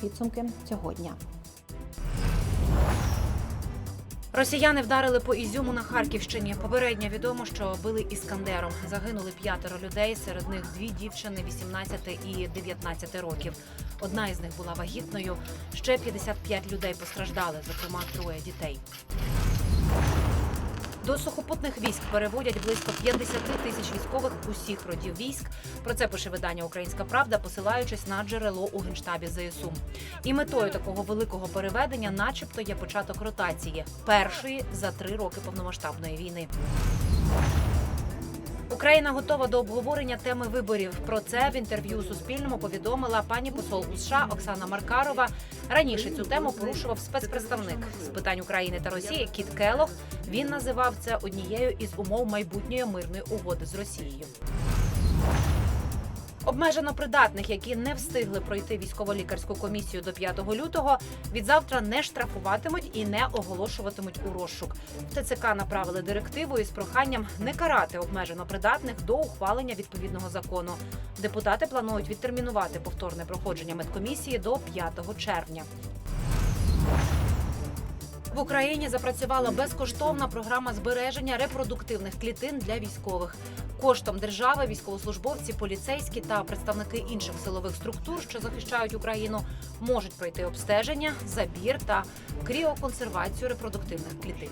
підсумки цього дня. Росіяни вдарили по Ізюму на Харківщині. Попередньо відомо, що били іскандером. Загинули п'ятеро людей. Серед них дві дівчини 18 і 19 років. Одна із них була вагітною. Ще 55 людей постраждали, зокрема троє дітей. До сухопутних військ переводять близько 50 тисяч військових усіх родів військ. Про це пише видання Українська Правда, посилаючись на джерело у генштабі ЗСУ. І метою такого великого переведення, начебто, є початок ротації першої за три роки повномасштабної війни. Україна готова до обговорення теми виборів. Про це в інтерв'ю Суспільному повідомила пані посол у США Оксана Маркарова. Раніше цю тему порушував спецпредставник з питань України та Росії Кіт Келох. Він називав це однією із умов майбутньої мирної угоди з Росією. Обмежено придатних, які не встигли пройти військово-лікарську комісію до 5 лютого, від завтра не штрафуватимуть і не оголошуватимуть у розшук. В ТЦК направили директиву із проханням не карати обмежено придатних до ухвалення відповідного закону. Депутати планують відтермінувати повторне проходження медкомісії до 5 червня. В Україні запрацювала безкоштовна програма збереження репродуктивних клітин для військових. Коштом держави військовослужбовці, поліцейські та представники інших силових структур, що захищають Україну, можуть пройти обстеження, забір та кріоконсервацію репродуктивних клітин.